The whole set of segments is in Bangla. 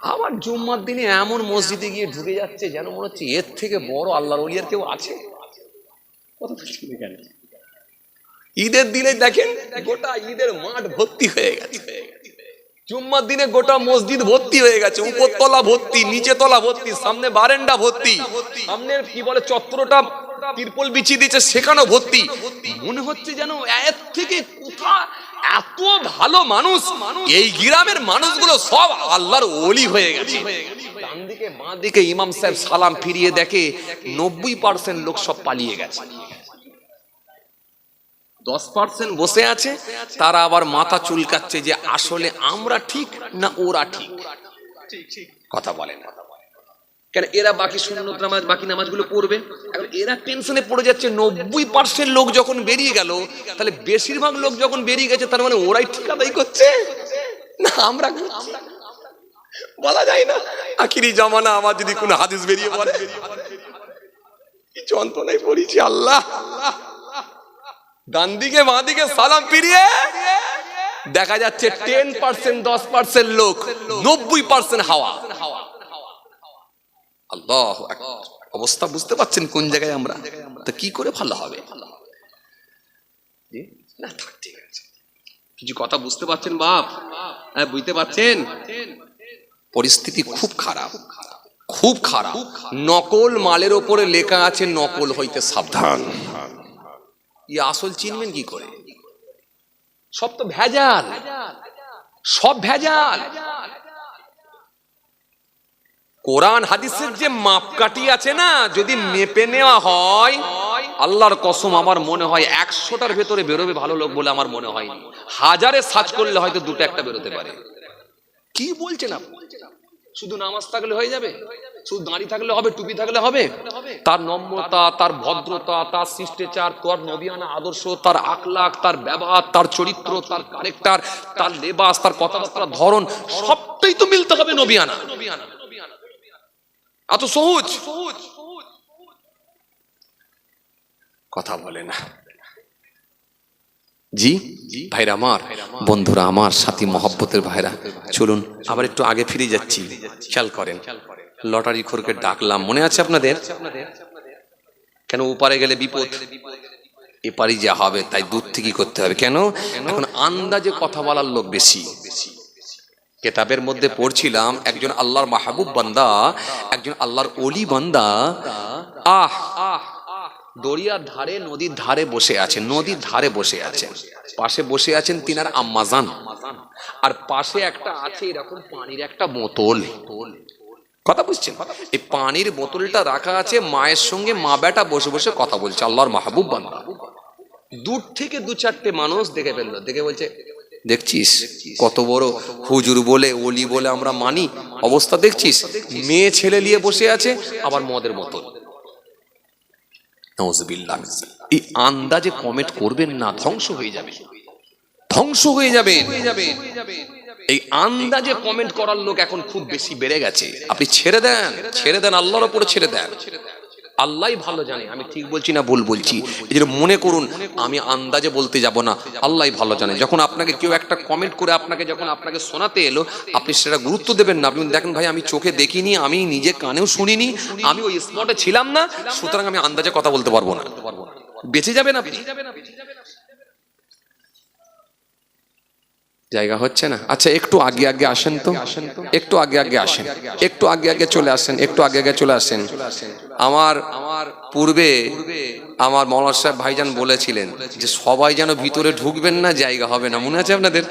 আবার জুম্মার দিনে এমন মসজিদে গিয়ে ঢুকে যাচ্ছে যেন মনে হচ্ছে এর থেকে বড় আল্লাহর অলিয়ার কেউ আছে? ঈদের দিলে দেখেন গোটা ঈদের মাঠ ভর্তি হয়ে গেছে হয়ে গেছে জুম্মার দিনে গোটা মসজিদ ভর্তি হয়ে গেছে, উপরতলা ভর্তি নিচে তলা ভর্তি, সামনে বারেন্ডা ভর্তি। সামনে কি বলে, চত্বরটা তিরপল বিছিয়ে দিয়েছে, সেখানেও ভর্তি। মনে হচ্ছে যেন এর থেকে কোথা এত ভালো মানুষ, এই গ্রামের মানুষগুলো সব আল্লাহর ওলি হয়ে গেছে। ডান দিকে বাঁ দিকে ইমাম সাহেব সালাম ফিরিয়ে দেখে নব্বই পার্সেন্ট লোক সব পালিয়ে গেছে। দশ পার্সেন্ট বসে আছে, তারা আবার মাথা চুলকাচ্ছে যে আসলে আমরা ঠিক না ওরা ঠিক। কথা বলে না। কেন এরা বাকি সুন্নত নামাজ, বাকি নামাজগুলো পড়বে? এখন এরা টেনশনে পড়ে যাচ্ছে, নব্বই পার্সেন্ট লোক যখন বেরিয়ে গেল, তাহলে বেশিরভাগ লোক যখন বেরিয়ে গেছে, তার মানে ওরাই ঠিক আদায় করছে? না, আমরা বলা যায় না। আখিরি জামানা, আমার যদি কোনো হাদিস বেরিয়ে পড়ে। কি যন্ত্রণায় পড়েছি, আল্লাহ। ডান দিকে বাঁ দিকে সালাম ফিরিয়ে দেখা যাচ্ছে টেন পার্সেন্ট দশ পার্সেন্ট লোক, নব্বই পার্সেন্ট হাওয়া। আল্লাহ অবস্থা বুঝতে পারছেন কোন জায়গায় আমরা? তা কি করে ভালো হবে? না, থাক, ঠিক আছে। কিছু কথা বুঝতে পারছেন, বাপ? হ্যাঁ বুঝতে পারছেন? পরিস্থিতি খুব খারাপ। খুব খারাপ। নকল মালের ওপরে লেখা আছে, নকল হইতে সাবধান। ই আসল চিনবেন কি করে? সব তো ভেজাল। সব ভেজাল। কোরআন হাদিসের যে মাপকাঠি আছে না, যদি মেপে নেওয়া হয়, আল্লাহর কসম আমার মনে হয় একশোটার ভেতরে বেরোবে ভালো লোক বলে আমার মনে হয়। হাজারে সার্চ করলে হয়তো দুটো একটা বেরোতে পারে। কি বলছেন আপনি? শুধু নামাজ থাকলে হয়ে যাবে? শুধু দাঁড়িয়ে থাকলে হবে, টুপি থাকলে হবে? তার নম্রতা, তার ভদ্রতা, তার শিষ্টাচার, তার নবিয়ানা আদর্শ, তার আখলাখ, তার ব্যবহার, তার চরিত্র, তার ক্যারেক্টার তার লেবাস তার কথাবার্তার ধরন, সবটাই তো মিলতে হবে নবিয়ানা। এত সহজ সহজ? কথা বলে না। জি? ভাইরা আমার বন্ধুরা আমার সাথী মহব্বতের ভাইরা। চলুন আবার একটু আগে ফিরে যাচ্ছি। খেয়াল করেন। লটারি খোরকে ডাকলাম। মনে আছে আপনাদের? কেন ওপারে গেলে বিপদ? এপারি যা হবে তাই দূর থেকে করতে হবে। কেন? এখন আন্দাজে কথা বলার লোক বেশি। কেতাবের মধ্যে পড়ছিলাম একজন আল্লাহর মাহবুব বান্দা একজন আল্লাহর অলি বান্দা। আহ আহ। দরিয়ার ধারে, নদীর ধারে বসে আছেন, নদীর ধারে বসে আছেন। পাশে বসে আছেন তিনার আম্মাজান। আর পাশে একটা আছে এরকম পানির একটা বোতল। কথা বুঝছেন? এই পানির বোতলটা রাখা আছে মায়ের সঙ্গে, মা বেটা বসে বসে কথা বলছে, আল্লাহর মাহবুব বান্দা। দূর থেকে দু চারটে মানুষ দেখে ফেলল, দেখে বলছে, দেখছিস? কত বড় হুজুর বলে, ওলি বলে আমরা মানি। অবস্থা দেখছিস? মেয়ে ছেলে নিয়ে বসে আছে, আবার মদের বোতল। এই আন্দাজে কমেন্ট করবেন না ধ্বংস হয়ে যাবে। ধ্বংস হয়ে যাবে। এই আন্দাজে কমেন্ট করার লোক এখন খুব বেশি বেড়ে গেছে। আপনি ছেড়ে দেন ছেড়ে দেন আল্লাহর উপরে ছেড়ে দেন। আল্লাহই ভালো জানে, আমি ঠিক বলছি না ভুল বলছি? এই মনে করুন, আমি আন্দাজে বলতে যাব না আল্লাহ ভালো জানে। যখন আপনাকে কেউ একটা কমেন্ট করে আপনাকে, যখন আপনাকে শোনাতে এলো, আপনি সেটা গুরুত্ব দেবেন না। আপনি দেখেন ভাই, আমি চোখে দেখিনি, আমি নিজে কানেও শুনিনি, আমি ওই স্পটে ছিলাম না, সুতরাং আমি আন্দাজে কথা বলতে পারব না। বেঁচে যাবেন আপনি? জায়গা হচ্ছে না। আচ্ছা একটু আগে আগে আসেন তো। একটু আগে আগে আসেন। একটু আগে আগে চলে আসেন, একটু আগে আগে চলে আসেন। আমার আমার পূর্বে আমার মৌলানা সাহেব ভাইজান বলেছিলেন যে, সবাই যেন ভিতরে ঢুকবেন না, জায়গা হবে না। মনে আছে আপনাদের?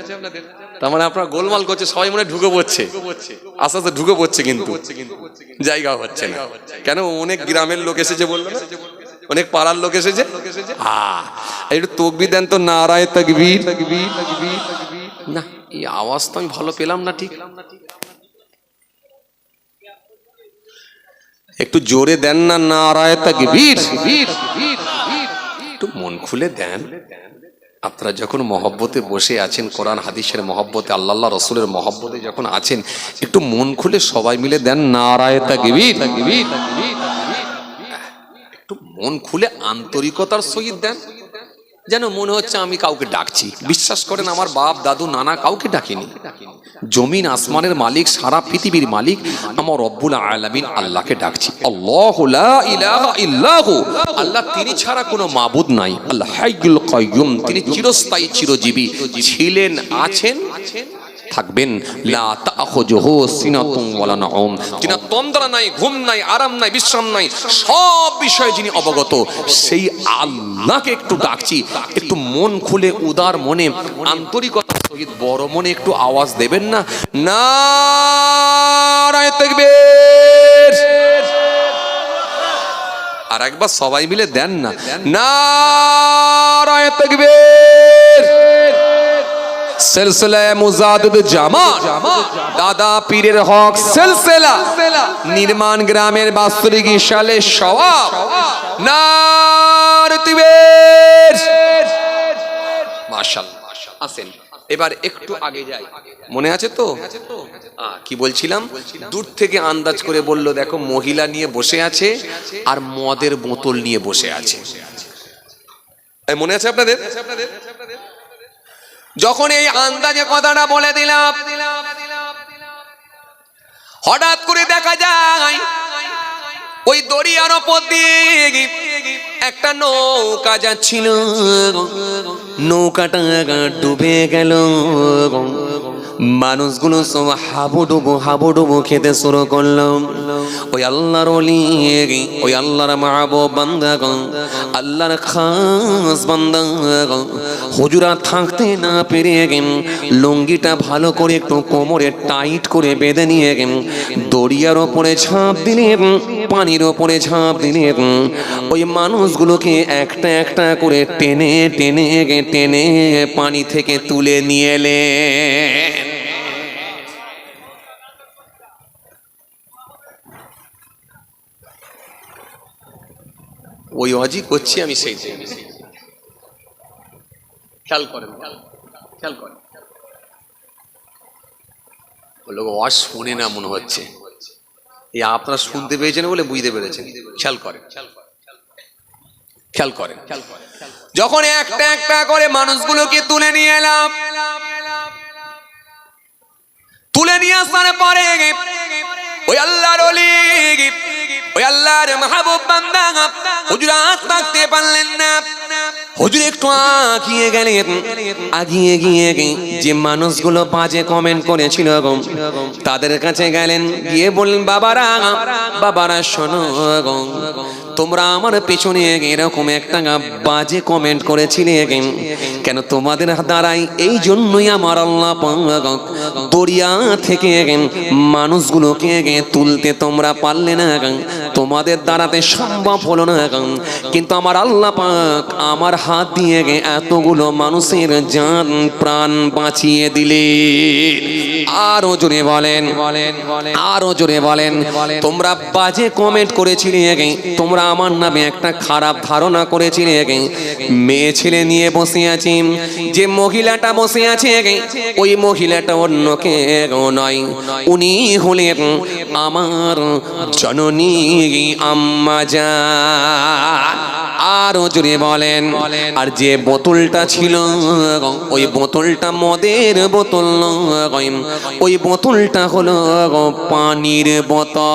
তার মানে আপনার গোলমাল করছে, সবাই মনে ঢুকে পড়ছে। আস্তে আস্তে ঢুকে পড়ছে কিন্তু। জায়গা হচ্ছে না। কেন? অনেক গ্রামের লোক এসেছে বলল অনেক পাড়ার লোক এসেছে। একটু তকবি দেন তো, নারায় তকবীর। তকবীর তকবীর না, এই আওয়াজ তো আমি ভালো পেলাম না ঠিক। একটু জোরে দেন না, নারায় তকবীর। একটু মন খুলে দেন। আপনারা যখন মহব্বতে বসে আছেন, কোরআন, হাদিসের মহব্বতে, আল্লাহ রসুলের মহব্বতে যখন আছেন, একটু মন খুলে সবাই মিলে দেন, নারায় তকবীর। একটু মন খুলে আন্তরিকতার সহিত দেন। যেন মনে হচ্ছে আমি কাউকে ডাকছি। বিশ্বাস করেন, আমার বাপ, দাদু, নানা কাউকে ডাকিনি। জমিন, আসমানের মালিক, সারা পৃথিবীর মালিক, আমার রব্বুল আলামিন আল্লাহকে ডাকছি। আল্লাহ আল্লাহ তিনি ছাড়া কোনো মাবুদ নাই। আল্লাহ তিনি চিরস্থায়ী, চিরজীবী। ছিলেন, আছেন থাকবেন। তন্দ্রা নাই, ঘুম নাই, আরাম নাই, বিশ্রাম নাই, সব বিষয়ে যিনি অবগত, সেই আল্লাহকে একটু ডাকছি। একটু মন খুলে, উদার মনে আন্তরিকতার সহিত, বড় মনে একটু আওয়াজ দেবেন না? তাকবীর। আর একবার সবাই মিলে দেন না? নারায়ে তাকবীর। জামা। দাদা পীরের হক নির্মাণ গ্রামের বাস্তবিক সালে সওয়াব। আসেন। এবার একটু আগে যাই। মনে আছে তো? কি বলছিলাম? দূর থেকে আন্দাজ করে বলল, দেখো, মহিলা নিয়ে বসে আছে আর মদের বোতল নিয়ে বসে আছে। মনে আছে আপনাদের? যখন এই আন্দাজে কথাটা বলে দিলাম, হঠাৎ করে দেখা যায়, ওই দরিয়ার ওপর দিয়ে একটা নৌকা যাচ্ছিল। নৌকাটা ডুবে গেল। মানুষগুলো সব হাবুডুবু হাবুডুবু খেতে শুরু করলাম ওই আল্লাহর অলি ওই আল্লাহর মাহবো বান্দা আল্লাহর খাস বান্দা হুজুরা থাকতে না পেরে গেম, লুঙ্গিটা ভালো করে একটু কোমরে টাইট করে বেঁধে নিয়ে গেম দরিয়ার ওপরে ঝাঁপ দিলে, পানির ওপরে ঝাঁপ দিলে, ওই মানুষগুলোকে একটা একটা করে টেনে টেনে টেনে পানি থেকে তুলে নিয়ে এলেন। ওই অজি করছি আমি সেই খেয়াল করেন খেয়াল করেন। বলল ওয়াজ শুনে না মনে হচ্ছে। এই আপনারা শুনতে পেয়েছেন বলে বুঝতে পেরেছেন। খেয়াল করেন খেয়াল করেন যখন একটা একটা করে মানুষগুলোকে তুলে নিয়ে এলাম, তুলে নিয়ে আসার পরে ওই আল্লাহর অলি ওই আল্লাহর মাহবুব বান্দা। হুজুরাত থাকতে পারলেন না। হুজুর একটু আগিয়ে গেলেন। আগিয়ে গিয়ে যে মানুষগুলো বাজে কমেন্ট করেছিল তাদের কাছে গেলেন, গিয়ে বললেন, বাবারা বাবারা, শোনো তোমরা আমার পেছনে এরকম একটা বাজে কমেন্ট করেছিলে কেন? তোমাদের দ্বারাই এই জন্যই আমার আল্লাহ দরিয়া থেকে মানুষগুলোকে তুলতে তোমরা পারলে না তোমাদের দ্বারাতে সম্ভব হলো না কিন্তু আমার আল্লাহ পাক আমার হাত দিয়ে এতগুলো মানুষের জান প্রাণ বাঁচিয়ে দিলে আরও জোরে বলেন, আরও জোরে বলেন। তোমরা বাজে কমেন্ট করেছিলে আগে, তোমরা আমার নামে একটা খারাপ ধারণা করেছিলে আগে। মেয়ে ছেলে নিয়ে বসে আছি, যে মহিলাটা বসে আছে আগে, ওই মহিলাটা অন্য কেউ নয়। উনি হলেন আমার জননী আম্মা যান আরও জোরে বলেন, আর যে বোতলটা ছিল, ওই বোতলটা মদের বোতল নয়। ওই বোতলটা হলো পানির বোতল।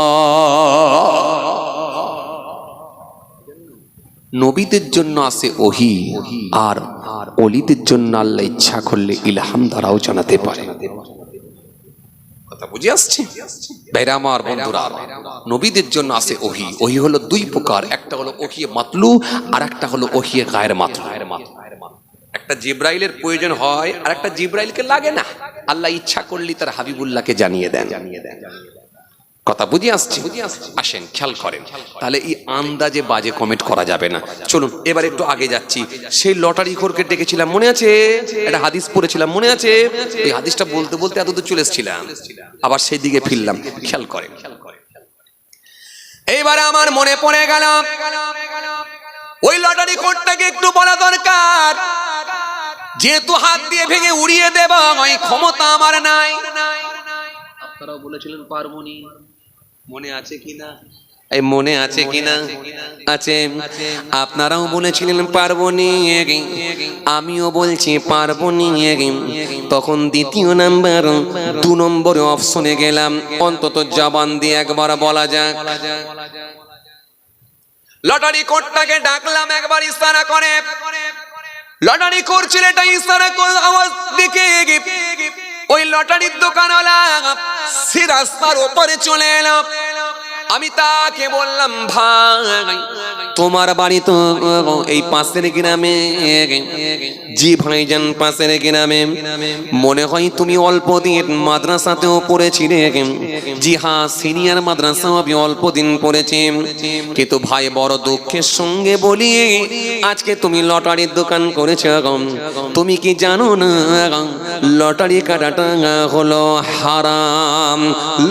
নবীদের জন্য আসে ওহি, আর অলিদের জন্য আল্লাহ ইচ্ছা করলে ইলহাম দ্বারাও জানাতে পারে। কথা নবীদের জন্য আসে ওহি। ওহি হলো দুই প্রকার, একটা হলো ওহিয়ে মাতলু, আর একটা হলো ওহিয়ে গায়ের মাতলু। একটা জিব্রাইলের প্রয়োজন হয়, আর একটা জিব্রাইলকে লাগে না। আল্লাহ ইচ্ছা করলে তার হাবিবুল্লাহকে জানিয়ে দেন। কথা বুঝে আসছে? আসেন, খেয়াল করেন। তাহলে এই আন্দাজে বাজে কমেন্ট করা যাবে না। চলুন, এবার একটু আগে যাচ্ছি। সেই লটারি খোরকে ডেকেছিলাম, মনে আছে? একটা হাদিস পড়েছিলাম, মনে আছে? এই হাদিসটা বলতে বলতে এত দূর চলে এসেছিলাম। আবার সেই দিকে ফিরলাম। খেয়াল করেন। এইবারে আমার মনে পড়ে গেল ওই লটারি কোডটাকে একটু বলা দরকার। যেহেতু হাত দিয়ে ভেঙে উড়িয়ে দেব ওই ক্ষমতা আমার নাই। আপনারাও বলেছিলেন পারবনি। মনে আছে কি না এই মনে আছে কিনা? আছে। আপনারাও বলেছিলেন পারবনি। আমিও বলছি পারবনি। তখন দ্বিতীয় নাম্বার দু নম্বরে অপশনে গেলাম। অন্তত জবান দিয়ে একবার বলা যাক। লটারি কোর্টটাকে ডাকলাম একবার ইশারা করে। লটারি কোর্ট ছেলেটা ইশারা করে আওয়াজ দিকে ওই লটারির দোকানওয়ালা সে রাস্তার ওপরে চলে এলো। আমি তাকে বললাম, ভাই তোমার বাড়ি তো এই পাশের গ্রামে। জি ভাইজান, পাশের গ্রামে। মনে হয় তুমি অল্প দিন মাদ্রাসাতেও পড়েছিলে। জি হ্যাঁ সিনিয়র মাদ্রাসাও আমি অল্প দিন পড়েছি। কিন্তু ভাই, বড় দুঃখের সঙ্গে বলি, আজকে তুমি লটারির দোকান করেছ। তুমি কি জানো না, লটারি কাটাটা হলো হারাম।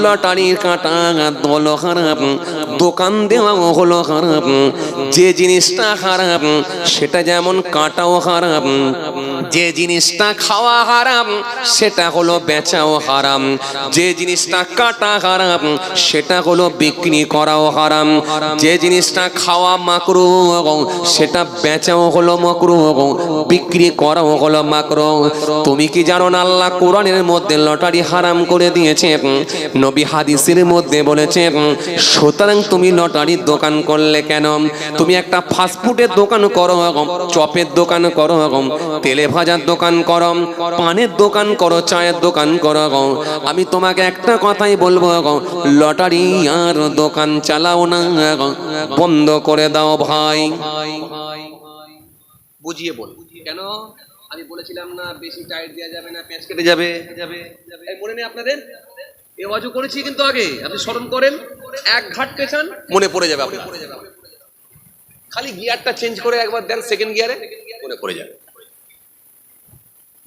লটারি কাটা দল হারাম দোকান দেওয়াও হলো খারাপ যে জিনিসটা খারাপ সেটা যেমন কাটাও খারাপ যে জিনিসটা খাওয়া হারাম, সেটা হলো বেচাও হারাম। যে জিনিসটা কাটা হারাম, সেটা হলো বিক্রি করাও হারাম। যে জিনিসটা খাওয়া মাকরু, সেটা বেচাও হলো মকরু, বিক্রি করাও হলো মাকরু। তুমি কি জানো না আল্লাহ কোরআনের মধ্যে লটারি হারাম করে দিয়েছে? নবী হাদিসের মধ্যে বলেছে, সুতরাং তুমি লটারির দোকান করলে কেন? তুমি একটা ফাস্টফুডের দোকান করো, চপের দোকান করো, তেলে ভাজার দোকান করো পানের দোকান করো চায়ের দোকান করো আমি তোমাকে একটা কথাই বলব লটারি আর দোকান চালাও না বন্ধ করে দাও ভাই। বুঝিয়ে বল। কেন? আমি বলেছিলাম না বেশি টাইট দেওয়া যাবে না পেঁচ কেটে যাবে। যাবে এই মনে নেই আপনাদের? এ অজু করেছি কিন্তু আগে আপনি স্মরণ করেন এক ঘাট পেছান মনে পড়ে যাবে আপনার। খালি গিয়ারটা চেঞ্জ করে একবার দেন সেকেন্ড গিয়ারে মনে পড়ে যাবে।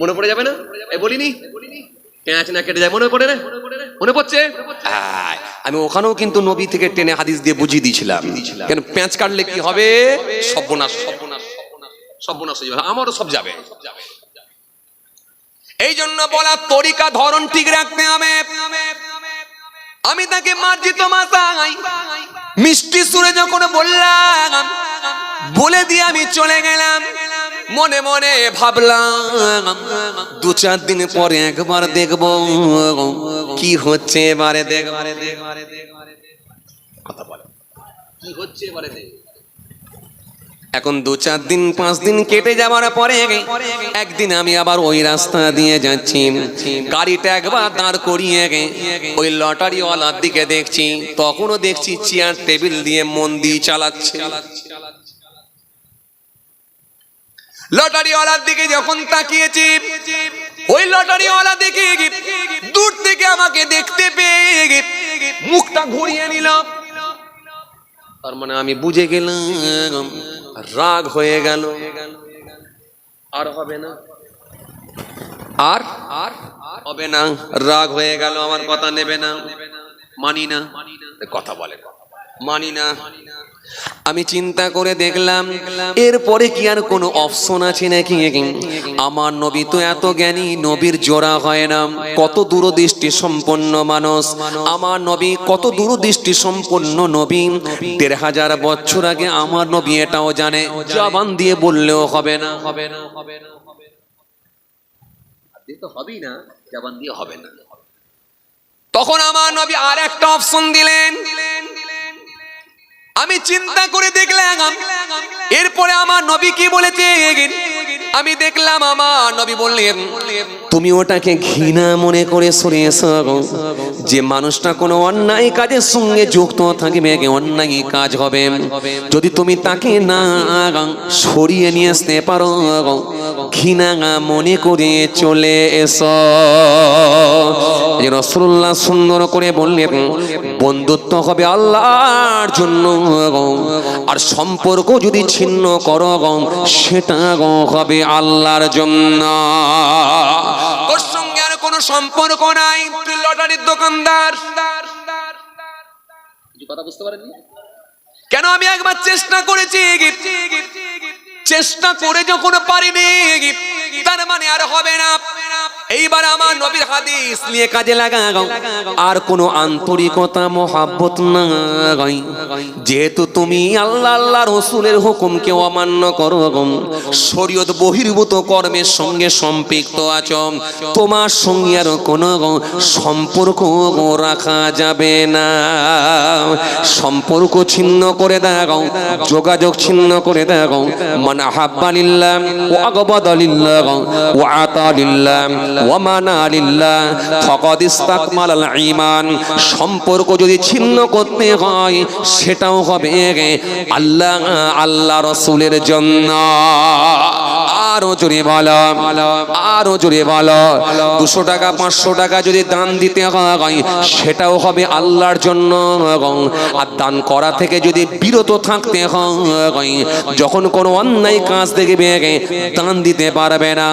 মনে পড়ে যাবে না? বলিনি? পেঁয়াজ না কেটে যায়? মনে পড়ে না? মনে পড়ছে? আমি ওখানেও কিন্তু নবী থেকে টেনে হাদিস দিয়ে বুঝিয়ে দিয়েছিলাম। কেন পেঁয়াজ কাটলে কি হবে? সর্বনাশ সর্বনাশ সর্বনাশ হয়ে যাবে। আমারও সব যাবে। এই জন্য বলা তরিকা ধরন ঠিক রাখতে হবে। আমি তাকে মার্জিত মাসাই। মিষ্টি সুরে যখন বললাম বলে দিয়ে আমি চলে গেলাম। মনে মনে ভাবলাম, দু চার দিন পরে একবার দেখব। কি হচ্ছে এবারে দেখবারে দেখবারে দেখবারে এখন দু চার দিন, পাঁচ দিন কেটে যাওয়ার পরে একদিন আমি আবার ওই রাস্তা দিয়ে যাচ্ছি। গাড়িটা একবার দাঁড় করিয়ে ওই লটারিওয়ালার দিকে দেখছি। তখনও দেখছি চেয়ার টেবিল দিয়ে মন দিয়ে চালাচ্ছে। লটারিওয়ালার দিকে যখন তাকিয়েছি, ওই লটারিওয়ালা দেখে দূর থেকে আমাকে দেখতে পেয়ে মুখটা ঘুরিয়ে নিলাম। তার মানে আমি বুঝে গেলাম, রাগ হয়ে গেল। আর হবে না। আর আর হবে না। রাগ হয়ে গেল, আমার কথা নেবে না। মানি না। কথা বলে মানি না। আমি চিন্তা করে দেখলাম এরপরে কি আর কোনো অপশন আছে নাকি? আমার নবী তো এত জ্ঞানী নবীর জোড়া হয় না। কত দূরদৃষ্টি সম্পন্ন মানুষ। আমার নবী কত দূরদৃষ্টি সম্পন্ন নবী। দেড় হাজার বছর আগে আমার নবী এটাও জানে। জবান দিয়ে বললেও হবে না। হবে না হবে না হবে না তো হবেই না জবান দিয়ে হবে না। তখন আমার নবী আর একটা অপশন দিলেন দিলেন। আমি চিন্তা করে দেখলাম এরপরে আমার নবী কি বলেছে আমি দেখলাম আমার নবী বললেন তুমি ওটাকে ঘৃণা মনে করে সরিয়েছ যে মানুষটা কোনো অন্যায় কাজের সঙ্গে যুক্ত থাকবে, অন্যায় কাজ হবে। যদি তুমি তাকে না সরিয়ে নিয়ে আসতে পারো ঘৃণা মনে করে চলে এস। রসুল্লাহ সুন্দর করে বললেন, বন্ধুত্ব হবে আল্লাহর জন্য আর সম্পর্ক যদি ছিন্ন করো সেটা হবে আল্লাহর জন্য। তোর সঙ্গে আর কোনো সম্পর্ক নাই তুই লটারির দোকানদার। কথা বুঝতে পারেননি? কেন আমি একবার চেষ্টা করেছি চেষ্টা করে যখন পারিনি তার মানে আর হবে না। এইবার আমার নবীর হাদিস নিয়ে কাজে লাগাও। আর কোনো আন্তরিকতা, মহাব্বত নাই। যেহেতু তুমি আল্লাহ আল্লাহ রসুলের হুকুমকে অমান্য করো শরীয়ত বহির্ভূত কর্মের সঙ্গে সম্পৃক্ত আছো। তোমার সঙ্গে আর কোনো সম্পর্ক রাখা যাবে না। সম্পর্ক ছিন্ন করে দাও, যোগাযোগ ছিন্ন করে দাও। মান আহাব্বা লিল্লাহ, ওয়া আগবাদা লিল্লাহ। ওয়া মানা লিল্লাহ ফাকাদ ইস্তাকমালাল ঈমান। সম্পর্ক যদি ছিন্ন করতে হয়, সেটাও হবে আল্লাহ আল্লাহ রসুলের জন্য। আরও জোরে বলো, আরও জোরে বলো। দুশো টাকা, পাঁচশো টাকা যদি দান দিতে হয়, সেটাও হবে আল্লাহর জন্য। আর দান করা থেকে যদি বিরত থাকতে হয়, যখন কোনো অন্যায় কাজ দেখবে দান দিতে পারবে না,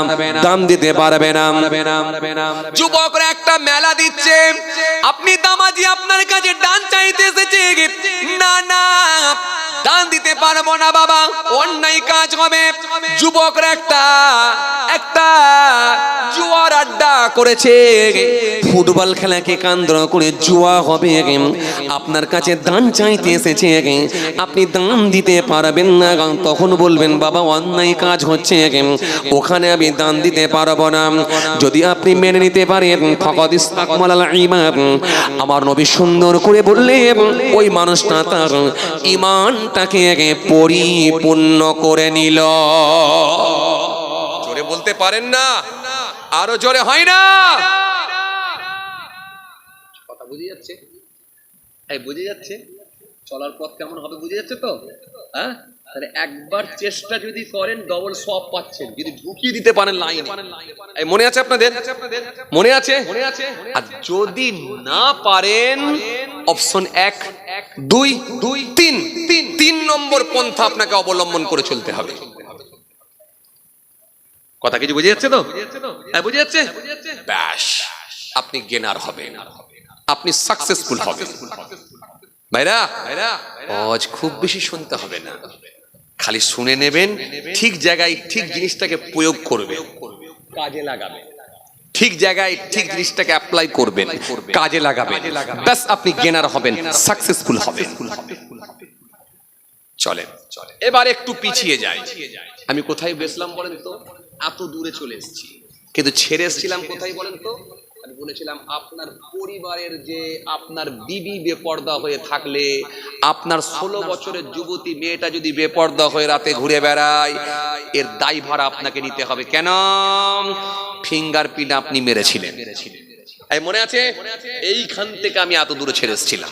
দান দিতে পারবে না। যুবকরা একটা মেলা দিচ্ছে। আপনি দামাজি আপনার কাছে ডান চাইতে এসেছে। না না দান দিতে পারব না বাবা। অন্যায় কাজ হবে। যুবকরা একটা একটা জুয়ার আড্ডা করেছে। ফুটবল খেলাকে কেন্দ্র করে জুয়া হবে। আপনার কাছে দান চাইতে এসেছে। আপনি দান দিতে পারবেন না। তখন বলবেন, বাবা, অন্যায় কাজ হচ্ছে। ওখানে আমি দান দিতে পারব না। যদি আপনি মেনে নিতে পারেন ঈমান। আমার নবী সুন্দর করে বললেন, ওই মানুষটা তার ইমানটাকে পরিপূর্ণ করে নিল। জোরে বলতে পারেন না? আরও জোরে হয় না? কথা বুঝে যাচ্ছে? এই বুঝে যাচ্ছে? চলার পথ কেমন হবে বুঝে যাচ্ছে তো? হ্যাঁ? তাহলে একবার চেষ্টা যদি করেন ডবল সব পাচ্ছেন। যদি ঢুকিয়ে দিতে পারেন লাইন এই মনে আছে আপনাদের? মনে আছে? মনে আছে। আর যদি না পারেন অপশন এক দুই দুই তিন। তিন তিন নম্বর পন্থা আপনাকে অবলম্বন করে চলতে হবে। কথা কিছু বুঝে যাচ্ছে তো? হ্যাঁ বুঝে যাচ্ছে? ব্যাস আপনি গেনার হবেন। আপনি সাকসেসফুল হবেন। ভাইরা ভাইরা আজ খুব বেশি শুনতে হবে না। খালি শুনে নেবেন ঠিক জায়গায় ঠিক জিনিসটাকে প্রয়োগ করবে কাজে লাগাবে ঠিক জায়গায় ঠিক জিনিসটাকে অ্যাপ্লাই করবেন কাজে লাগাবেন। ব্যাস আপনি গেনার হবেন সাকসেসফুল হবেন। চলেন। এবার একটু পিছিয়ে যাই। আমি কোথায় বেসলাম বলেন তো? এত দূরে চলে এসেছি। কিন্তু ছেড়ে এসেছিলাম কোথায় বলেন তো? আমি বলেছিলাম আপনার পরিবারের যে আপনার বিবি বেপর্দা হয়ে থাকলে আপনার ষোলো বছরের যুবতী মেয়েটা যদি বেপর্দা হয়ে রাতে ঘুরে বেড়ায় এর দায়ভার আপনাকে নিতে হবে। কেন? ফিঙ্গার প্রিন্ট আপনি মেরেছিলেন। মনে আছে? এইখান থেকে আমি এত দূরে ছেড়ে এসেছিলাম।